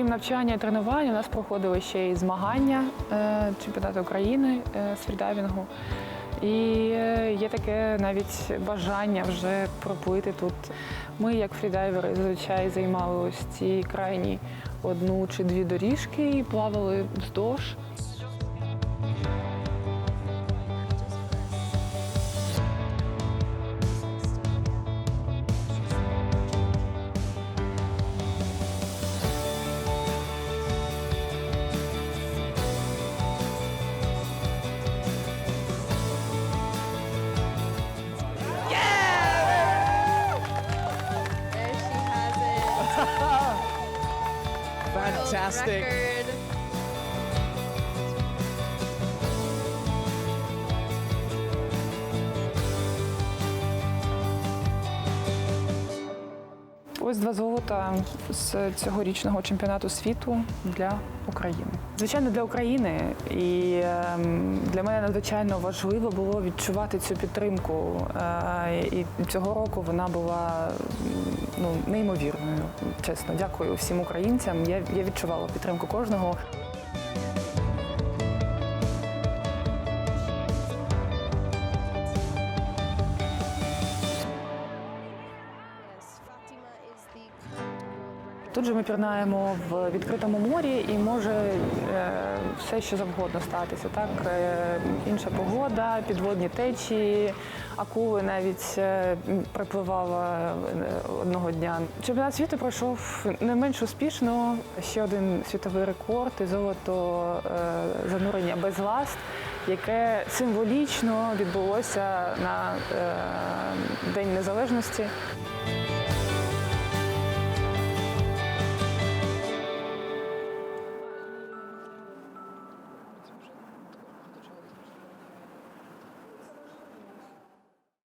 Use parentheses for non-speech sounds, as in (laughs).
Крім навчання і тренувань, у нас проходили ще й змагання е, чемпіонату України е, з фрідайвінгу. І е, є таке навіть бажання вже проплити тут. Ми, як фрідайвери, зазвичай займали ось ці крайні одну чи дві доріжки і плавали вздовж. (laughs) Fantastic. Ось два золота з цьогорічного чемпіонату світу для України. Звичайно, для України і ем, для мене надзвичайно важливо було відчувати цю підтримку. Е, І цього року вона була ну, неймовірною. Чесно, дякую всім українцям. Я, я відчувала підтримку кожного. Тут же ми пірнаємо в відкритому морі і може е, все, що завгодно статися. Так, Е, інша погода, підводні течії, акули навіть е, припливала одного дня. Чемпіонат світу пройшов не менш успішно. Ще один світовий рекорд і золото занурення без ласт, яке символічно відбулося на День Незалежності.